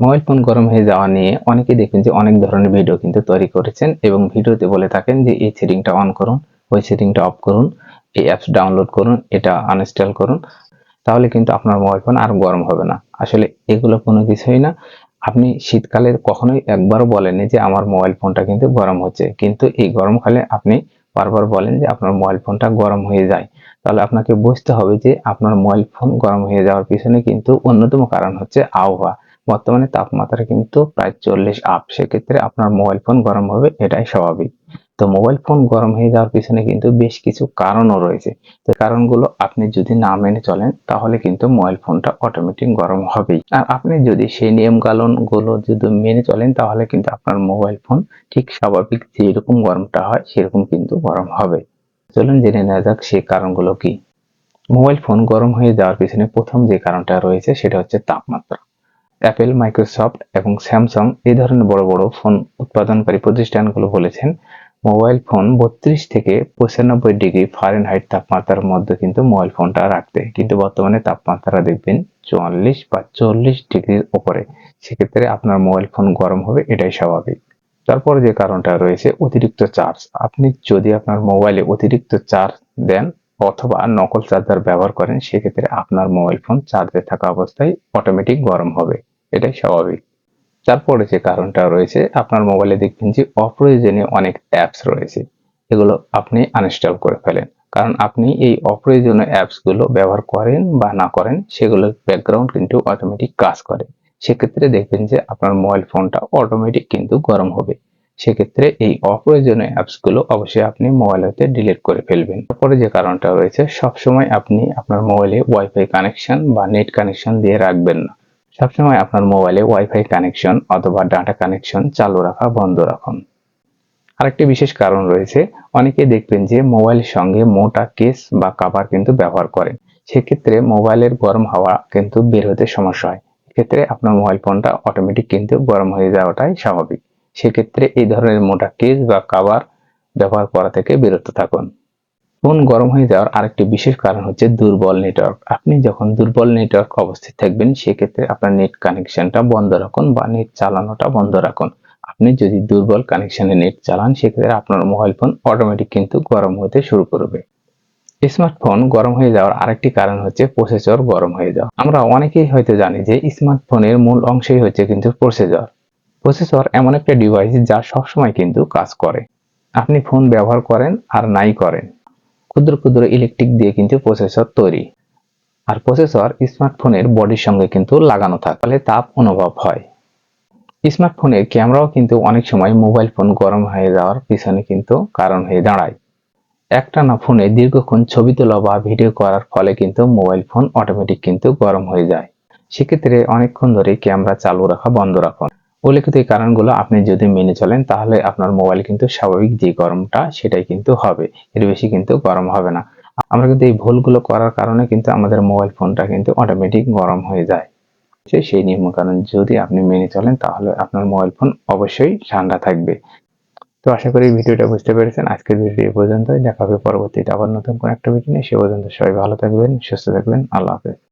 Mobile phone গরম হয়ে যাওয়া নিয়ে অনেকেই দেখবেন যে অনেক ধরনের ভিডিও কিন্তু তৈরি করেছেন এবং ভিডিওতে বলে থাকেন যে এই সেটিংটা অন করুন, ওই সেটিংটা অফ করুন, এই অ্যাপস ডাউনলোড করুন, এটা আনইনস্টল করুন, তাহলে কিন্তু আপনার মোবাইল ফোন আর গরম হবে না। আসলে এগুলো কোনো কিছুই না। আপনি শীতকালে কখনোই একবারও বলেননি যে আমার মোবাইল ফোনটা কিন্তু গরম হচ্ছে, কিন্তু এই গরমকালে আপনি বারবার বলেন যে আপনার মোবাইল ফোনটা গরম হয়ে যায়। তাহলে আপনাকে বুঝতে হবে যে আপনার মোবাইল ফোন গরম হয়ে যাওয়ার পিছনে কিন্তু অন্যতম কারণ হচ্ছে আবহাওয়া। বর্তমানে তাপমাত্রা কিন্তু প্রায় চল্লিশ আপ সেক্ষেত্রে আপনার মোবাইল ফোন গরম হবে, এটাই স্বাভাবিক। তো মোবাইল ফোন গরম হয়ে যাওয়ার পিছনে কিন্তু বেশ কিছু কারণও রয়েছে। তো কারণগুলো আপনি যদি না মেনে চলেন, তাহলে কিন্তু মোবাইল ফোনটা অটোমেটিক গরম হবেই। আর আপনি যদি সেই নিয়ম কানুনগুলো যদি মেনে চলেন, তাহলে কিন্তু আপনার মোবাইল ফোন ঠিক স্বাভাবিক যেরকম গরমটা হয়, সেরকম কিন্তু গরম হবে। চলুন জেনে নেওয়া যাক সেই কারণগুলো কি। মোবাইল ফোন গরম হয়ে যাওয়ার পিছনে প্রথম যে কারণটা রয়েছে, সেটা হচ্ছে তাপমাত্রা। অ্যাপেল মাইক্রোসফট এবং স্যামসাং এই ধরনের বড় বড় ফোন উৎপাদনকারী প্রতিষ্ঠানগুলো বলেছেন মোবাইল ফোন বত্রিশ থেকে পঁচানব্বই ডিগ্রি ফারেনহাইট তাপমাত্রার মধ্যে কিন্তু মোবাইল ফোনটা রাখতে। কিন্তু বর্তমানে তাপমাত্রা দেখবেন চুয়াল্লিশ বা চল্লিশ ডিগ্রির উপরে সেক্ষেত্রে আপনার মোবাইল ফোন গরম হবে, এটাই স্বাভাবিক। তারপর যে কারণটা রয়েছে, অতিরিক্ত চার্জ আপনি যদি আপনার মোবাইলে অতিরিক্ত চার্জ দেন অথবা নকল চার্জার ব্যবহার করেন, সেক্ষেত্রে আপনার মোবাইল ফোন চার্জে থাকা অবস্থায় অটোমেটিক গরম হবে। এটাই স্বাভাবিক। তারপরে যে কারণটা রয়েছে, আপনার মোবাইলে দেখবেন যে অপ্রয়োজনীয় অনেক অ্যাপস রয়েছে। এগুলো আপনি আনইনস্টল করে ফেলেন। কারণ আপনি এই অপ্রয়োজনীয় অ্যাপসগুলো ব্যবহার করেন বা না করেন, সেগুলো ব্যাকগ্রাউন্ড কিন্তু অটোমেটিক কাজ করে। সেক্ষেত্রে দেখবেন যে আপনার মোবাইল ফোনটা অটোমেটিক কিন্তু গরম হবে। সেক্ষেত্রে এই অপ্রয়োজনীয় অ্যাপসগুলো অবশ্যই আপনি মোবাইল হতে ডিলিট করে ফেলবেন। তারপরে যে কারণটা রয়েছে, সবসময় আপনি আপনার মোবাইলে ওয়াইফাই কানেকশন বা নেট কানেকশন দিয়ে রাখবেন না। সবসময় আপনার মোবাইলে ওয়াইফাই কানেকশন অথবা ডাটা কানেকশন চালু রাখা বন্ধ রাখুন। আরেকটি বিশেষ কারণ রয়েছে, অনেকে দেখবেন যে মোবাইলের সঙ্গে মোটা কেস বা কাভার কিন্তু ব্যবহার করেন। সেক্ষেত্রে মোবাইলের গরম হাওয়া কিন্তু বের হতে সমস্যা হয়। এক্ষেত্রে আপনার মোবাইল ফোনটা অটোমেটিক কিন্তু গরম হয়ে যাওয়াটাই স্বাভাবিক। সেক্ষেত্রে এই ধরনের মোটা কেস বা কাভার ব্যবহার করা থেকে বিরত থাকুন। ফোন গরম হয়ে যাওয়ার আরেকটি বিশেষ কারণ হচ্ছে দুর্বল নেটওয়ার্ক। আপনি যখন দুর্বল নেটওয়ার্ক অবস্থিত থাকবেন, সেক্ষেত্রে আপনার নেট কানেকশনটা বন্ধ রাখুন বা নেট চালানোটা বন্ধ রাখুন। আপনি যদি দুর্বল কানেকশনে নেট চালান, সেক্ষেত্রে আপনার মোবাইল ফোন অটোমেটিক কিন্তু গরম হতে শুরু করবে। স্মার্টফোন গরম হয়ে যাওয়ার আরেকটি কারণ হচ্ছে প্রসেসর গরম হয়ে যাওয়া। আমরা অনেকেই হয়তো জানি যে স্মার্টফোনের মূল অংশই হচ্ছে কিন্তু প্রসেসর প্রসেসর এমন একটা ডিভাইস যা সবসময় কিন্তু কাজ করে। আপনি ফোন ব্যবহার করেন আর নাই করেন। ক্ষুদ্র ক্ষুদ্র ইলেকট্রিক দিয়ে কিন্তু প্রসেসর তৈরি। আর প্রসেসর স্মার্টফোনের বডির সঙ্গে কিন্তু লাগানো থাকে ফলে তাপ অনুভব হয়। স্মার্টফোনের ক্যামেরাও কিন্তু অনেক সময় মোবাইল ফোন গরম হয়ে যাওয়ার পিছনে কিন্তু কারণ হয়ে দাঁড়ায়। একটানা ফোনে দীর্ঘক্ষণ ছবি তোলা বা ভিডিও করার ফলে কিন্তু মোবাইল ফোন অটোমেটিক কিন্তু গরম হয়ে যায়। সেক্ষেত্রে অনেকক্ষণ ধরে ক্যামেরা চালু রাখা বন্ধ রাখুন। উল্লেখিত এই কারণগুলো আপনি যদি মেনে চলেন, তাহলে আপনার মোবাইল কিন্তু স্বাভাবিক যে গরমটা, সেটাই কিন্তু হবে। এর বেশি কিন্তু গরম হবে না। আমরা কিন্তু এই ভুলগুলো করার কারণে কিন্তু আমাদের মোবাইল ফোনটা কিন্তু অটোমেটিক গরম হয়ে যায়। সেই নিয়ম কারণ যদি আপনি মেনে চলেন, তাহলে আপনার মোবাইল ফোন অবশ্যই ঠান্ডা থাকবে। তো আশা করি ভিডিওটা বুঝতে পেরেছেন। আজকের ভিডিও এই পর্যন্তই। দেখা হবে পরবর্তীতে আবার নতুন কোনো একটা ভিডিও নিয়ে। সে পর্যন্ত সবাই ভালো থাকবেন, সুস্থ থাকবেন। আল্লাহ হাফেজ।